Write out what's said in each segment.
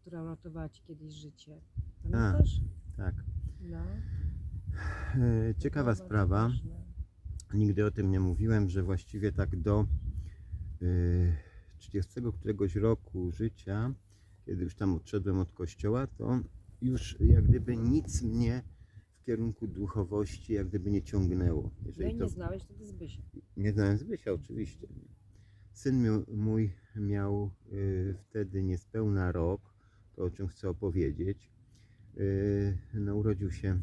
która uratowała ci kiedyś życie. Pamiętasz? Tak. No. E, Ciekawa sprawa. Nigdy o tym nie mówiłem, że właściwie tak do y, 30 któregoś roku życia, kiedy już tam odszedłem od kościoła, to już jak gdyby nic mnie w kierunku duchowości jak gdyby nie ciągnęło. No i Jeżeli nie to znałeś wtedy Zbysia. nie znałem Zbysia oczywiście. Syn mój miał y, wtedy niespełna rok, to o czym chcę opowiedzieć. Y, no, urodził się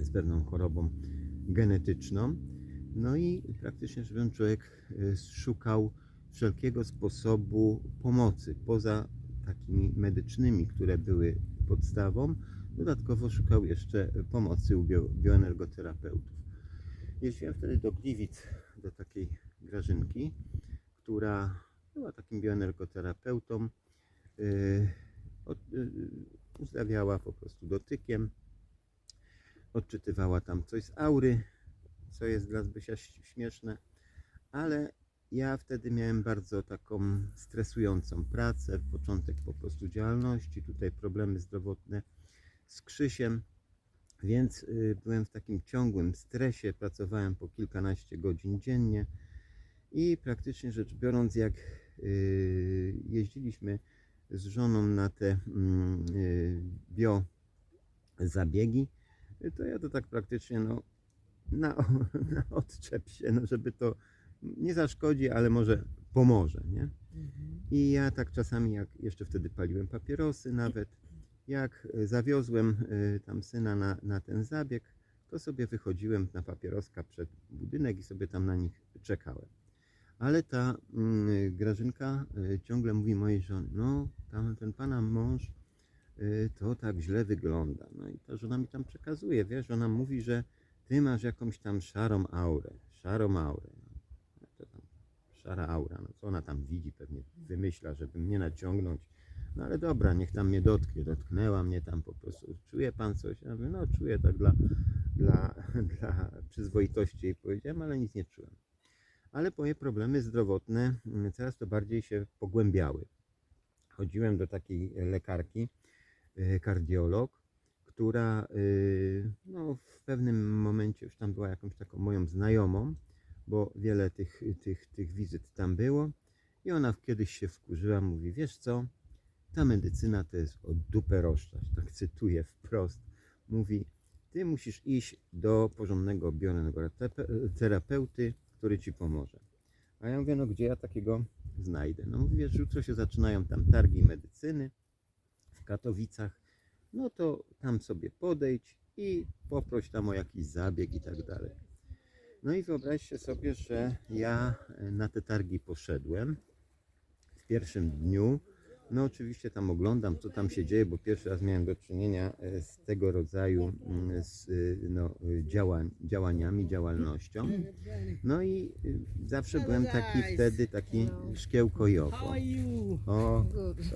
z pewną chorobą genetyczną. No i praktycznie rzecz biorąc człowiek y, szukał wszelkiego sposobu pomocy, poza takimi medycznymi, które były podstawą. Dodatkowo szukał jeszcze pomocy u bio, bioenergoterapeutów. Jeździłem wtedy do Gliwic, do takiej Grażynki, która była takim bioenergoterapeutą. Yy, od, yy, uzdrawiała po prostu dotykiem, odczytywała tam coś z aury, co jest dla Zbysia śmieszne, ale ja wtedy miałem bardzo taką stresującą pracę, początek po prostu działalności, tutaj problemy zdrowotne z Krzysiem, więc y, byłem w takim ciągłym stresie, pracowałem po kilkanaście godzin dziennie i praktycznie rzecz biorąc, jak y, jeździliśmy z żoną na te mm, y, bio zabiegi, y, to ja to tak praktycznie no, na, na odczep się, no, żeby to nie zaszkodzi, ale może pomoże, nie? Mhm. I ja tak czasami, jak jeszcze wtedy paliłem papierosy nawet, jak zawiozłem e, tam syna na, na ten zabieg, to sobie wychodziłem na papieroska przed budynek i sobie tam na nich czekałem. Ale ta mm, Grażynka e, ciągle mówi mojej żonie, no tam ten pana mąż e, to tak źle wygląda. No i ta żona mi tam przekazuje, wiesz, ona mówi, że ty masz jakąś tam szarą aurę, szarą aurę. No, to tam szara aura, no co ona tam widzi, pewnie wymyśla, żeby mnie naciągnąć. No ale dobra, niech tam mnie dotknie, dotknęła mnie tam po prostu. Czuje pan coś? Ja mówię, no czuję tak dla, dla, dla przyzwoitości jej powiedziałem, ale nic nie czułem. Ale moje problemy zdrowotne mm, coraz to bardziej się pogłębiały. Chodziłem do takiej lekarki, y, kardiolog, która y, no, w pewnym momencie już tam była jakąś taką moją znajomą, bo wiele tych, tych, tych wizyt tam było. I ona kiedyś się wkurzyła, mówi, wiesz co, ta medycyna to jest o dupę rozczać, tak cytuję wprost. Mówi, ty musisz iść do porządnego bioenergoterapeuty, który ci pomoże. A ja mówię, no gdzie ja takiego znajdę? No mówię, że jutro się zaczynają tam targi medycyny w Katowicach, no to tam sobie podejdź i poproś tam o jakiś zabieg i tak dalej. No i wyobraźcie sobie, że ja e, na te targi poszedłem w pierwszym dniu. No oczywiście tam oglądam, co tam się dzieje, bo pierwszy raz miałem do czynienia e, z tego rodzaju mm, z, y, no, działań, działaniami, działalnością. No i y, zawsze byłem taki wtedy, taki szkiełko How joko. are you? O,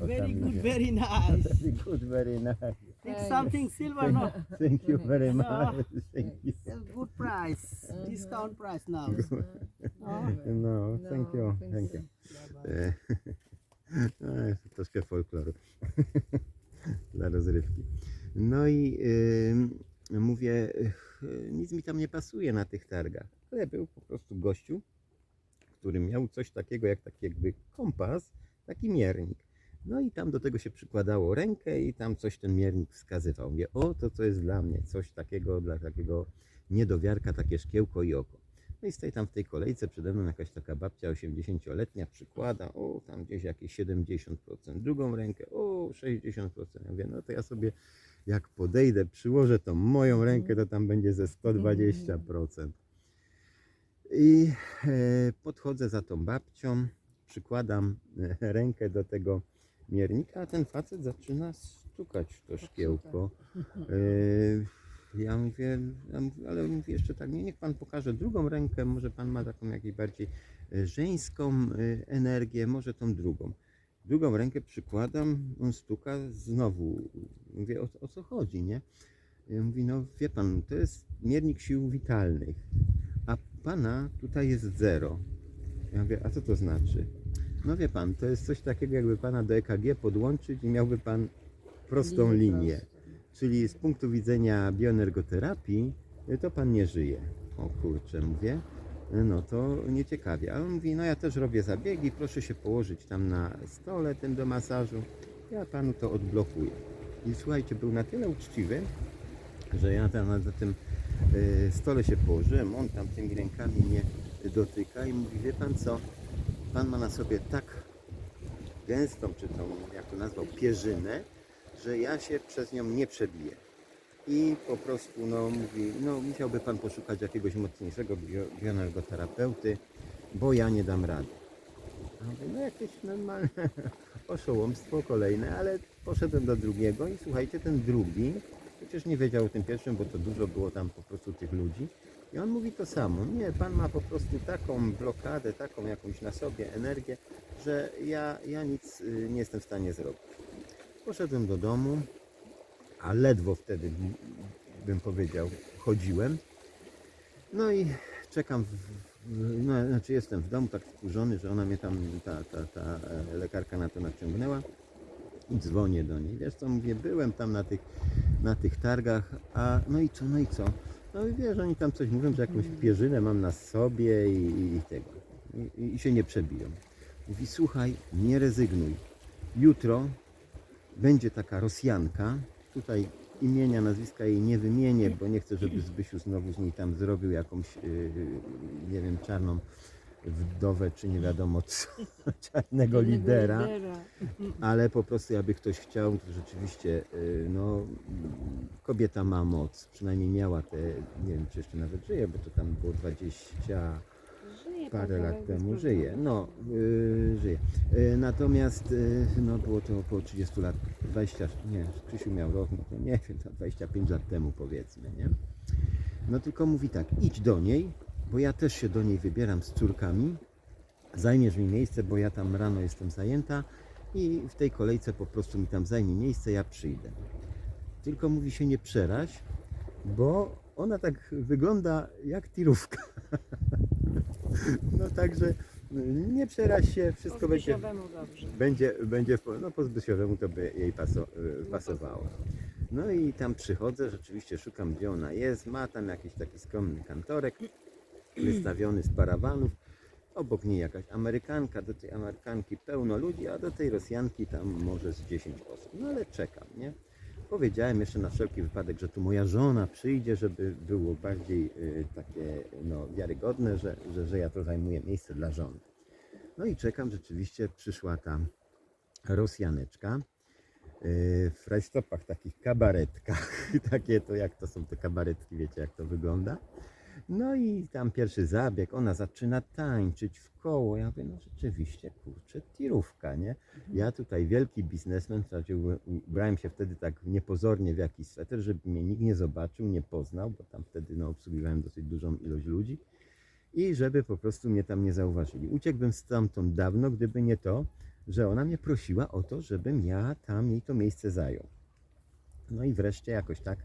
Very good, nie- very nice. Very good, very nice. Take something silver, no? Thank you very No. much. Thank you. Good price, discount price now. Oh. No, thank you, No, thank you. No, jest troszkę folkloru dla rozrywki. No i y, mówię, y, nic mi tam nie pasuje na tych targach. Ale był po prostu gościu, który miał coś takiego jak taki jakby kompas, taki miernik. No i tam do tego się przykładało rękę i tam coś ten miernik wskazywał. Mówię, o to co jest dla mnie, coś takiego dla takiego niedowiarka, takie szkiełko i oko. No i stoi tam w tej kolejce przede mną jakaś taka babcia 80-letnia, przykłada, o tam gdzieś jakieś 70%, drugą rękę, o 60%. Ja mówię, no to ja sobie jak podejdę, przyłożę tą moją rękę, to tam będzie ze 120%. I e, podchodzę za tą babcią, przykładam e, rękę do tego miernika, a ten facet zaczyna stukać w to szkiełko. Ja mówię, ja mówię, ale mówię jeszcze tak, nie, niech pan pokaże drugą rękę, może pan ma taką jakąś bardziej e, żeńską e, energię, może tą drugą. Drugą rękę przykładam, on stuka, znowu mówię, o, o co chodzi, nie? Ja mówi, no wie pan, to jest miernik sił witalnych, a pana tutaj jest zero. Ja mówię, a co to znaczy? No wie pan, to jest coś takiego, jakby pana do EKG podłączyć i miałby pan prostą linię. Czyli z punktu widzenia bioenergoterapii, y, to pan nie żyje. O kurczę, mówię. y, No to nieciekawie. A on mówi, no ja też robię zabiegi, proszę się położyć tam na stole tym do masażu. Ja panu to odblokuję. I słuchajcie, był na tyle uczciwy, że ja tam na tym y, stole się położyłem, on tam tymi rękami mnie dotyka i mówi, wie pan co, pan ma na sobie tak gęstą, czy tą, jak to nazwał, pierzynę, że ja się przez nią nie przebiję. I po prostu, no mówi, no musiałby pan poszukać jakiegoś mocniejszego bio- bioenergoterapeuty, bo ja nie dam rady. A mówię, no jakieś normalne oszołomstwo kolejne, ale poszedłem do drugiego i słuchajcie, ten drugi przecież nie wiedział o tym pierwszym, bo to dużo było tam po prostu tych ludzi. I on mówi to samo. Nie, pan ma po prostu taką blokadę, taką jakąś na sobie energię, że ja, ja nic y, nie jestem w stanie zrobić. Poszedłem do domu, a ledwo wtedy bym powiedział, chodziłem. No i czekam, w, no, znaczy jestem w domu tak wkurzony, że ona mnie tam, ta, ta, ta e, lekarka na to naciągnęła i dzwonię do niej. Wiesz co, mówię, byłem tam na tych, na tych targach, a no i co, no i co? No i wiesz, oni tam coś mówią, że jakąś pierzynę mam na sobie i, i, i tego. I, I się nie przebiją. Mówi, słuchaj, nie rezygnuj. Jutro będzie taka Rosjanka. Tutaj imienia, nazwiska jej nie wymienię, bo nie chcę, żeby Zbysiu znowu z niej tam zrobił jakąś, yy, nie wiem, czarną wdowę, czy nie wiadomo co, czarnego lidera. ale po prostu jakby ktoś chciał, to rzeczywiście y, no, kobieta ma moc, przynajmniej miała te, nie wiem czy jeszcze nawet żyje, bo to tam było 20 Żyje parę lat temu, żyje, no y, żyje. Y, natomiast y, no było to około 30 lat, 20, nie, Krzysiu miał rok, no to nie wiem, to 25 lat temu powiedzmy, nie? No tylko mówi tak, idź do niej, bo ja też się do niej wybieram z córkami, zajmiesz mi miejsce, bo ja tam rano jestem zajęta i w tej kolejce po prostu mi tam zajmie miejsce, ja przyjdę. Tylko mówi się nie przeraź, bo ona tak wygląda jak tirówka. No także y, nie przeraź się, wszystko będzie, dobrze. będzie, będzie no po Zbysiowemu to by jej paso, y, pasowało. No i tam przychodzę, rzeczywiście szukam gdzie ona jest, ma tam jakiś taki skromny kantorek wystawiony z parawanów, obok niej jakaś Amerykanka, do tej Amerykanki pełno ludzi, a do tej Rosjanki tam może z 10 osób. No ale czekam, nie? Powiedziałem jeszcze na wszelki wypadek, że tu moja żona przyjdzie, żeby było bardziej y, takie no, wiarygodne, że, że, że ja to zajmuję miejsce dla żony. No i czekam, rzeczywiście przyszła ta Rosjaneczka y, w rajstopach, takich kabaretkach, takie to jak to są te kabaretki, wiecie jak to wygląda. No i tam pierwszy zabieg, ona zaczyna tańczyć w koło. Ja mówię, no rzeczywiście, kurczę, tirówka, nie? Ja tutaj wielki biznesmen, w zasadzie ubrałem się wtedy tak niepozornie w jakiś sweter, żeby mnie nikt nie zobaczył, nie poznał, bo tam wtedy no, obsługiwałem dosyć dużą ilość ludzi i żeby po prostu mnie tam nie zauważyli. Uciekłbym stamtąd dawno, gdyby nie to, że ona mnie prosiła o to, żebym ja tam jej to miejsce zajął. No i wreszcie jakoś tak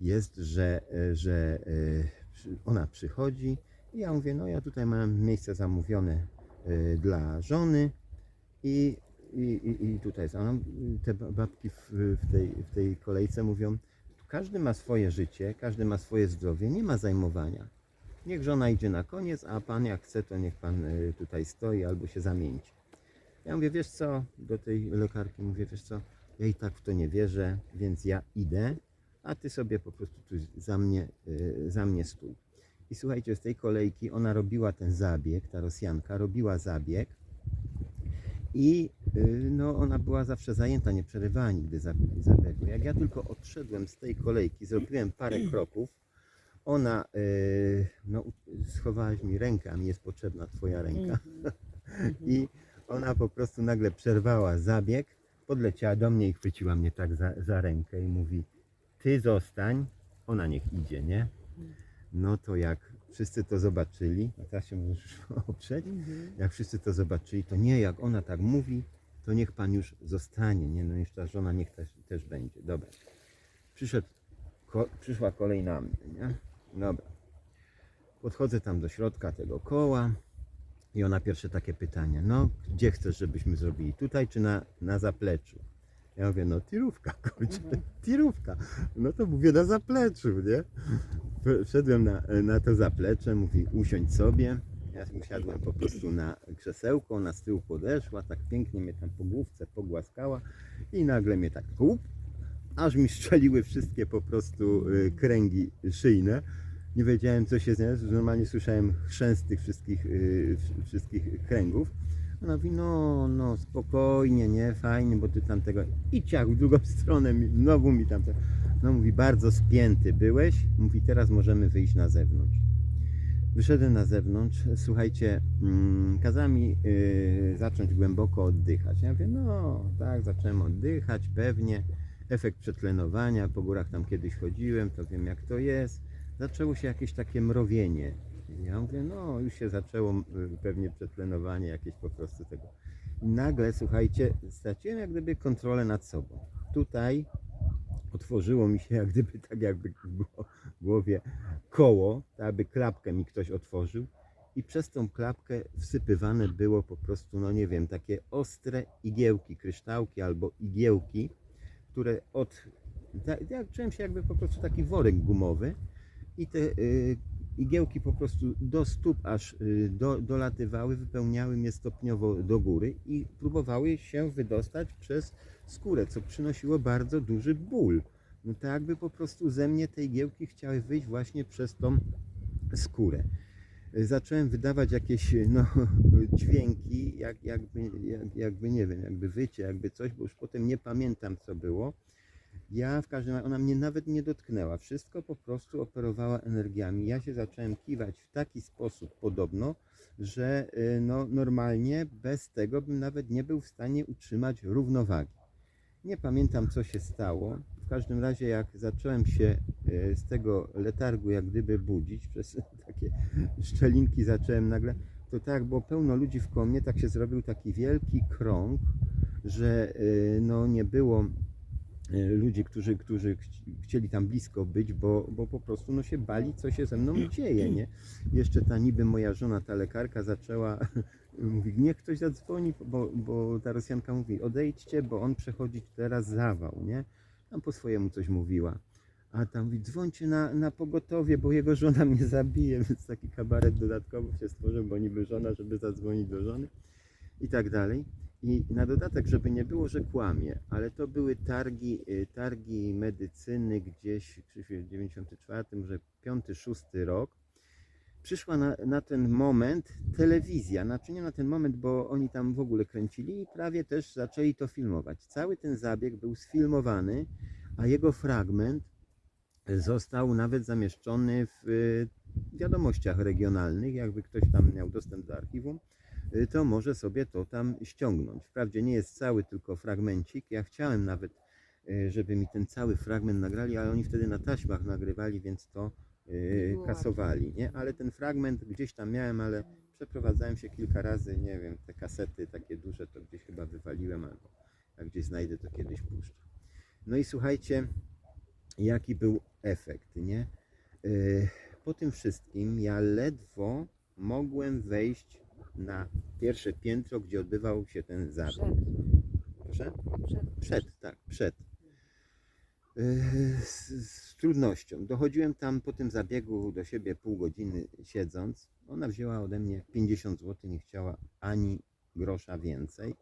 jest, że, e, że e, ona przychodzi i ja mówię, no ja tutaj mam miejsce zamówione e, dla żony i, i, i, tutaj jest. Ona, te ba- babki w, w, tej, w tej kolejce mówią, każdy ma swoje życie, każdy ma swoje zdrowie, nie ma zajmowania. Niech żona idzie na koniec, a pan jak chce, to niech pan e, tutaj stoi albo się zamieńcie. Ja mówię, wiesz co, do tej lekarki mówię, wiesz co, ja i tak w to nie wierzę, więc ja idę, a ty sobie po prostu tu za mnie, y, za mnie stój. I słuchajcie, z tej kolejki ona robiła ten zabieg, ta Rosjanka robiła zabieg i y, no, ona była zawsze zajęta, nie przerywała nigdy zabiegu. Jak ja tylko odszedłem z tej kolejki, zrobiłem parę kroków, ona, y, no, schowałaś mi rękę, a mi jest potrzebna twoja ręka. I ona po prostu nagle przerwała zabieg, podleciała do mnie i chwyciła mnie tak za, za rękę i mówi, ty zostań, ona niech idzie, nie? No to jak wszyscy to zobaczyli, a teraz się możesz oprzeć, jak wszyscy to zobaczyli, to nie, jak ona tak mówi, to niech pan już zostanie, nie? No już ta żona niech też, też będzie, dobra. Przyszedł, ko, przyszła kolej na mnie, nie? Dobra. Podchodzę tam do środka tego koła, I ona pierwsze takie pytanie, no gdzie chcesz, żebyśmy zrobili? Tutaj czy na, na zapleczu? Ja mówię, no tirówka, kurczę, tirówka. No to mówię na zapleczu, nie? Wszedłem na, na to zaplecze, mówi usiądź sobie. Ja usiadłem po prostu na krzesełko, ona z tyłu podeszła, tak pięknie mnie tam po główce pogłaskała i nagle mnie tak łup, aż mi strzeliły wszystkie po prostu y, kręgi szyjne. Nie wiedziałem co się znalazł, normalnie słyszałem chrzęst tych wszystkich, y, wsz- wszystkich kręgów. Ona mówi, no, no, spokojnie, nie, fajnie, bo ty tam tego i ciach w drugą stronę, mi, znowu mi tam, no mówi, bardzo spięty byłeś, mówi, teraz możemy wyjść na zewnątrz. Wyszedłem na zewnątrz, słuchajcie, mm, kazała mi y, zacząć głęboko oddychać. Ja mówię, no tak, zacząłem oddychać, pewnie, efekt przetlenowania, po górach tam kiedyś chodziłem, to wiem jak to jest. Zaczęło się jakieś takie mrowienie. Ja mówię, no już się zaczęło y, pewnie przetlenowanie jakieś po prostu tego. I nagle, słuchajcie, straciłem jak gdyby kontrolę nad sobą. Tutaj otworzyło mi się jak gdyby tak jakby w gło- w głowie koło, tak jakby klapkę mi ktoś otworzył i przez tą klapkę wsypywane było po prostu, no nie wiem, takie ostre igiełki, kryształki albo igiełki, które od, ja czułem się jakby po prostu taki worek gumowy i te y, igiełki po prostu do stóp aż y, do, dolatywały, wypełniały mnie stopniowo do góry i próbowały się wydostać przez skórę, co przynosiło bardzo duży ból. No tak jakby po prostu ze mnie te igiełki chciały wyjść właśnie przez tą skórę. Y, Zacząłem wydawać jakieś no, dźwięki, jak, jakby, jak, jakby nie wiem, jakby wycie, jakby coś, bo już potem nie pamiętam co było. Ja w każdym razie, ona mnie nawet nie dotknęła. Wszystko po prostu operowała energiami. Ja się zacząłem kiwać w taki sposób podobno, że y, no, normalnie bez tego bym nawet nie był w stanie utrzymać równowagi. Nie pamiętam co się stało. W każdym razie jak zacząłem się y, z tego letargu jak gdyby budzić, przez takie szczelinki zacząłem nagle, to tak było pełno ludzi w mnie, tak się zrobił taki wielki krąg, że y, no nie było ludzi, którzy, którzy chci- chcieli tam blisko być, bo, bo po prostu no, się bali, co się ze mną dzieje, nie? Jeszcze ta niby moja żona, ta lekarka zaczęła, mówi, niech ktoś zadzwoni, bo, bo ta Rosjanka mówi, odejdźcie, bo on przechodzi teraz zawał, nie? Tam po swojemu coś mówiła. A tam mówi, dzwońcie na, na pogotowie, bo jego żona mnie zabije, więc taki kabaret dodatkowo się stworzył, bo niby żona, żeby zadzwonić do żony i tak dalej. I na dodatek, żeby nie było, że kłamie, ale to były targi, y, targi medycyny gdzieś w 94, może 5-6 rok. Przyszła na, na ten moment telewizja, znaczy nie na ten moment, bo oni tam w ogóle kręcili i prawie też zaczęli to filmować. Cały ten zabieg był sfilmowany, a jego fragment został nawet zamieszczony w y, wiadomościach regionalnych. Jakby ktoś tam miał dostęp do archiwum, to może sobie to tam ściągnąć. Wprawdzie nie jest cały, tylko fragmencik. Ja chciałem nawet, y, żeby mi ten cały fragment nagrali, ale oni wtedy na taśmach nagrywali, więc to y, kasowali. Nie? Ale ten fragment gdzieś tam miałem, ale przeprowadzałem się kilka razy, nie wiem, te kasety takie duże to gdzieś chyba wywaliłem, albo jak gdzieś znajdę, to kiedyś puszczę. No i słuchajcie, jaki był efekt, nie? Po tym wszystkim ja ledwo mogłem wejść na pierwsze piętro, gdzie odbywał się ten zabieg. Przed, Proszę? przed, Przed, tak, przed. Yy, Z, z trudnością. Dochodziłem tam po tym zabiegu do siebie pół godziny siedząc. Ona wzięła ode mnie 50 zł, nie chciała ani grosza więcej.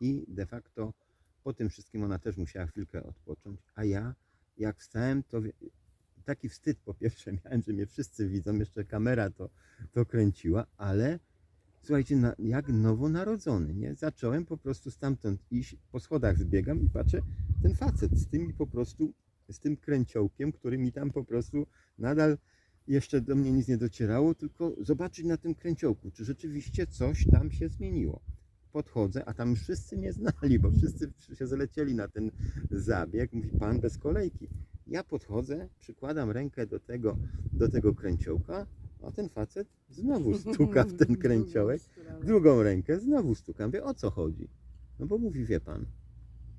I de facto po tym wszystkim ona też musiała chwilkę odpocząć. A ja, jak wstałem, to taki wstyd po pierwsze miałem, że mnie wszyscy widzą, jeszcze kamera to, to kręciła, ale słuchajcie, na, jak nowonarodzony, nie? Zacząłem po prostu stamtąd iść, po schodach zbiegam i patrzę, ten facet z tymi po prostu, z tym kręciołkiem, który mi tam po prostu nadal jeszcze do mnie nic nie docierało, tylko zobaczyć na tym kręciołku, czy rzeczywiście coś tam się zmieniło. Podchodzę, a tam wszyscy mnie znali, bo wszyscy się zlecieli na ten zabieg. Mówi pan bez kolejki. Ja podchodzę, przykładam rękę do tego, do tego kręciołka, a ten facet znowu stuka w ten kręciołek drugą rękę, znowu stukam. Wie o co chodzi? No bo mówi, wie pan,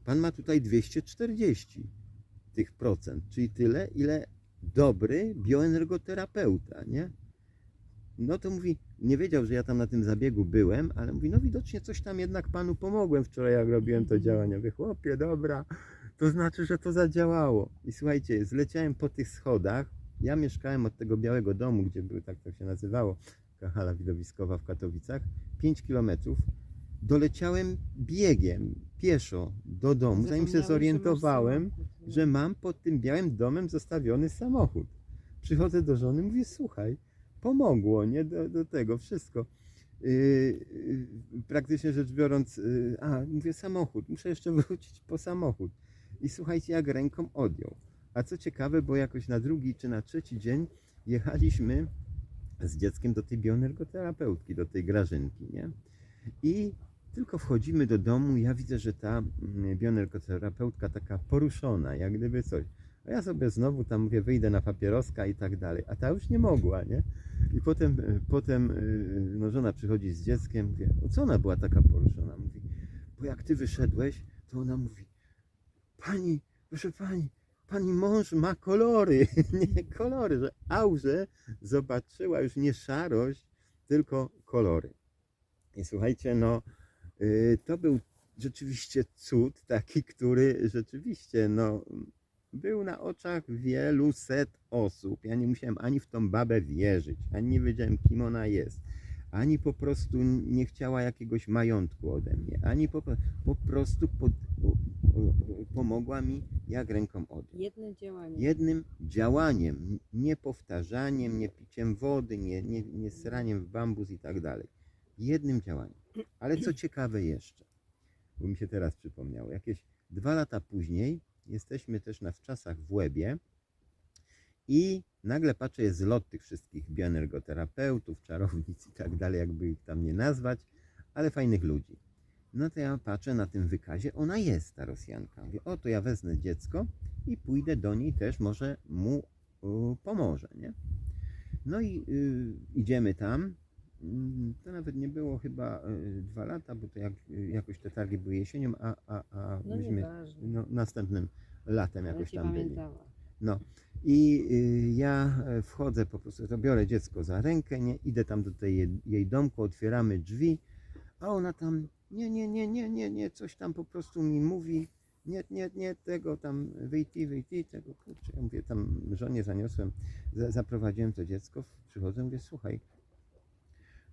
pan ma tutaj 240 tych procent, czyli tyle, ile dobry bioenergoterapeuta, nie? No to mówi, Nie wiedział, że ja tam na tym zabiegu byłem, ale mówi, no widocznie coś tam jednak panu pomogłem wczoraj, jak robiłem to działania. Mówię, chłopie, dobra, to znaczy, że to zadziałało. I słuchajcie, zleciałem po tych schodach. Ja mieszkałem od tego białego domu, gdzie był, tak to się nazywało, hala widowiskowa w Katowicach, 5 kilometrów. Doleciałem biegiem, pieszo do domu, zanim się zorientowałem, że mam pod tym białym domem zostawiony samochód. Przychodzę do żony, mówię, słuchaj, pomogło, nie, do, do tego, wszystko. Yy, praktycznie rzecz biorąc, yy, a, mówię, samochód, muszę jeszcze wrócić po samochód. I słuchajcie, jak ręką odjął. A co ciekawe, bo jakoś na drugi czy na trzeci dzień jechaliśmy z dzieckiem do tej bioenergoterapeutki, do tej Grażynki, nie? I tylko wchodzimy do domu, ja widzę, że ta mm, bioenergoterapeutka taka poruszona, jak gdyby coś. A ja sobie znowu tam mówię, wyjdę na papieroska i tak dalej. A ta już nie mogła, nie? I potem, e, potem e, no, żona przychodzi z dzieckiem, mówię, co ona była taka poruszona? Mówi, bo jak ty wyszedłeś, to ona mówi, pani, proszę pani, pani mąż ma kolory, nie kolory, że aurze zobaczyła już nie szarość, tylko kolory. I słuchajcie, no y, to był rzeczywiście cud taki, który rzeczywiście no, był na oczach wielu set osób. Ja nie musiałem ani w tą babę wierzyć, ani nie wiedziałem, kim ona jest, ani po prostu nie chciała jakiegoś majątku ode mnie, ani po, po prostu pod, pomogła mi jak ręką odjąć Jedno działanie. jednym działaniem, nie powtarzaniem, nie piciem wody, nie, nie, nie sraniem w bambus i tak dalej. Jednym działaniem. Ale co ciekawe jeszcze, bo mi się teraz przypomniało, jakieś dwa lata później jesteśmy też na wczasach w Łebie i nagle patrzę, jest zlot tych wszystkich bioenergoterapeutów, czarownic i tak dalej, jakby ich tam nie nazwać, ale fajnych ludzi. No to ja patrzę na tym wykazie, ona jest ta Rosjanka. Mówię, o to ja wezmę dziecko i pójdę do niej też, może mu y, pomoże, nie? No i y, idziemy tam. Mm, To nawet nie było chyba y, dwa lata, bo to jak, y, jakoś te targi były jesienią, a, a, a No myśmy no, następnym latem jakoś tam byli. pamiętała. No i y, ja e, wchodzę po prostu, to biorę dziecko za rękę, nie? idę tam do tej jej, domku, otwieramy drzwi, a ona tam, nie, nie, nie, nie, nie, nie, coś tam po prostu mi mówi, nie, nie, nie, tego tam, wyjti, wyjti, tego, kurczę, ja mówię, tam żonie zaniosłem, zaprowadziłem to dziecko, przychodzę, mówię, słuchaj,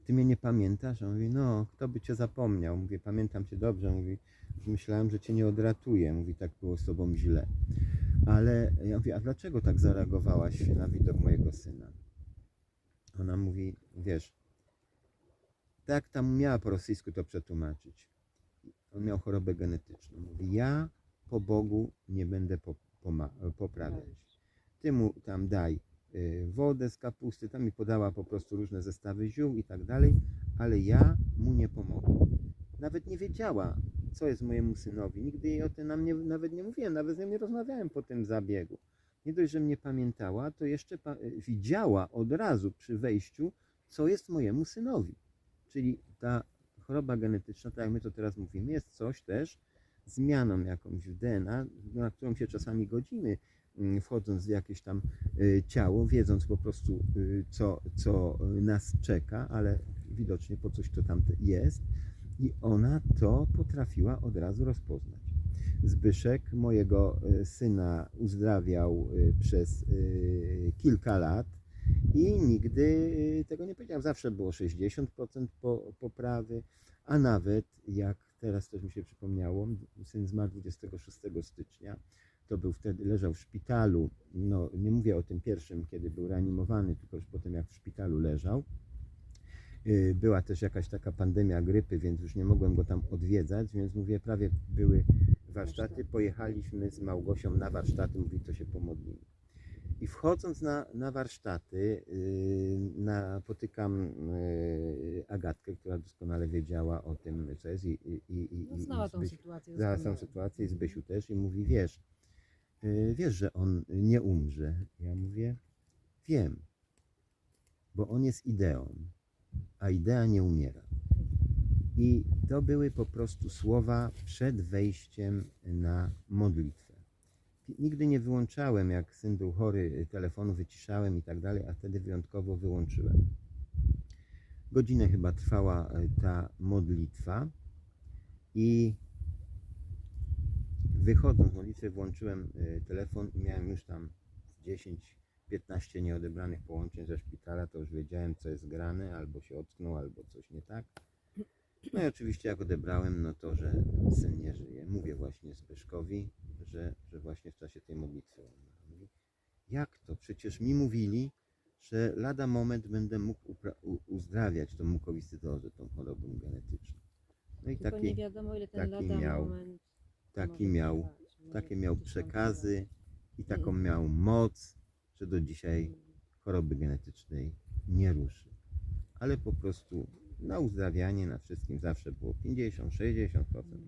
ty mnie nie pamiętasz? On mówi, no, kto by cię zapomniał? Mówię, pamiętam cię dobrze, mówi, myślałem, że cię nie odratuję, mówi, tak było z tobą źle. Ale ja mówię, a dlaczego tak zareagowałaś na widok mojego syna? Ona mówi, wiesz, tak tam miała po rosyjsku to przetłumaczyć. On miał chorobę genetyczną. Mówi, ja po Bogu nie będę po, poprawiać. Ty mu tam daj y, wodę z kapusty, tam mi podała po prostu różne zestawy ziół i tak dalej, ale ja mu nie pomogę. Nawet nie wiedziała, co jest mojemu synowi. Nigdy jej o tym nawet nie mówiłem, nawet z nią nie rozmawiałem po tym zabiegu. Nie dość, że mnie pamiętała, to jeszcze pa- y, widziała od razu przy wejściu, co jest mojemu synowi. Czyli ta choroba genetyczna, tak jak my to teraz mówimy, jest coś też, zmianą jakąś w DNA, na którą się czasami godzimy, mm, wchodząc w jakieś tam y, ciało, wiedząc po prostu, y, co, co nas czeka, ale widocznie po coś to tam jest. I ona to potrafiła od razu rozpoznać. Zbyszek mojego y, syna uzdrawiał y, przez y, kilka lat i nigdy tego nie powiedział. Zawsze było 60% po, poprawy, a nawet jak teraz też mi się przypomniało, syn zmarł 26 stycznia, to był wtedy, leżał w szpitalu, no nie mówię o tym pierwszym, kiedy był reanimowany, tylko już potem jak w szpitalu leżał. Y, Była też jakaś taka pandemia grypy, więc już nie mogłem go tam odwiedzać, więc mówię, prawie były warsztaty. Pojechaliśmy z Małgosią na warsztaty, mówi, to się pomodlimy. I wchodząc na, na warsztaty, yy, napotykam yy, Agatkę, która doskonale wiedziała o tym, co jest i, i, i, i, No, i znała tą Zbyś- sytuację. znała tą sytuację i Zbysiu też i mówi, wiesz, yy, wiesz, że on nie umrze. Ja mówię, wiem, bo on jest ideą, a idea nie umiera. I to były po prostu słowa przed wejściem na modlitwę. Nigdy nie wyłączałem, jak syn był chory, telefonu wyciszałem i tak dalej, a wtedy wyjątkowo wyłączyłem. Godzinę chyba trwała e, ta modlitwa i wychodząc z modlitwy włączyłem e, telefon i miałem już tam 10-15 nieodebranych połączeń ze szpitala, to już wiedziałem co jest grane, albo się ocknął, albo coś nie tak. No i oczywiście jak odebrałem, no to, że syn nie żyje. Mówię właśnie Zbyszkowi, że, że właśnie w czasie tej modlitwy on mówi, jak to? Przecież mi mówili, że lada moment będę mógł uzdrawiać tą mukowiscydozę, tą chorobą genetyczną. No i Tylko nie taki, wiadomo ile ten taki lada miał- moment taki miał, trwać. Takie miał przekazy i taką miał moc, że do dzisiaj choroby genetycznej nie ruszy. Ale po prostu na uzdrawianie na wszystkim zawsze było 50-60%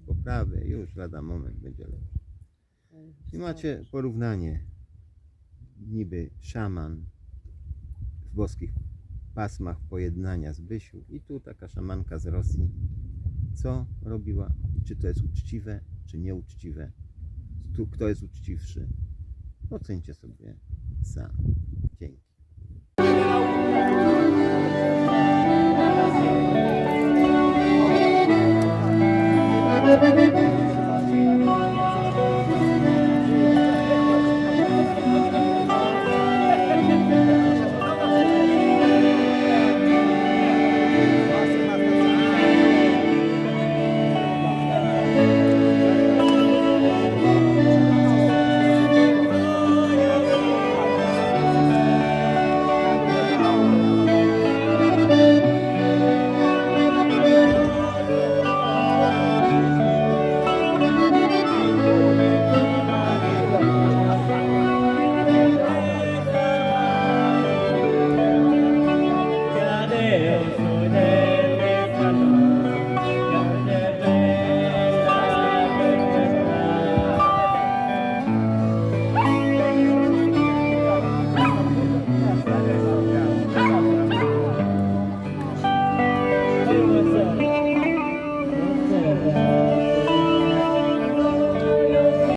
poprawy, już lada moment będzie lepiej. I macie porównanie. Niby szaman w boskich pasmach pojednania z Bysiu i tu taka szamanka z Rosji. Co robiła? I czy to jest uczciwe, czy nieuczciwe? Kto jest uczciwszy? Ocencie sobie sami. Dzięki. Thank you.